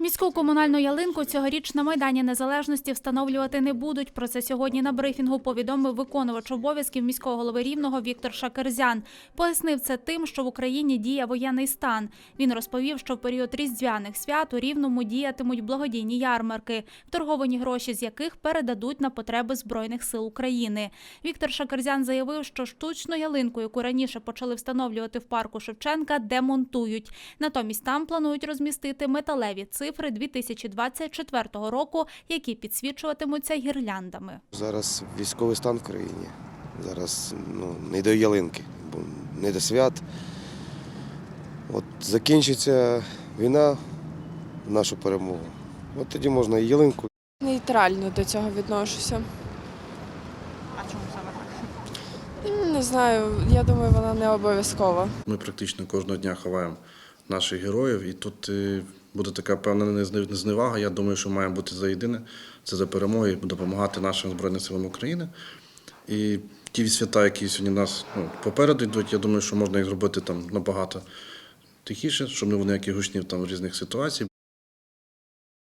Міську комунальну ялинку цьогоріч на Майдані Незалежності встановлювати не будуть. Про це сьогодні на брифінгу повідомив виконувач обов'язків міського голови Рівного Віктор Шакерзян. Пояснив це тим, що в Україні діє воєнний стан. Він розповів, що в період різдвяних свят у Рівному діятимуть благодійні ярмарки, вторговані гроші з яких передадуть на потреби Збройних сил України. Віктор Шакерзян заявив, що штучну ялинку, яку раніше почали встановлювати в парку Шевченка, демонтують. Натомість там планують розмістити металеві цифри 2024 року, які підсвічуватимуться гірляндами. Зараз військовий стан в країні. Зараз ну, не до ялинки, бо не до свят. От закінчиться війна в нашу перемогу. От тоді можна і ялинку. Нейтрально до цього відношуся. А чому саме так? Не знаю, я думаю, вона не обов'язкова. Ми практично кожного дня ховаємо наших героїв, і тут е, буде така певна незни- зневага. Я думаю, що має бути за єдине це за перемогу і допомагати нашим Збройним силам України. І ті свята, які сьогодні в нас ну, попереду йдуть, я думаю, що можна їх зробити там набагато тихіше, щоб не вони ніяких гучнів там різних ситуацій.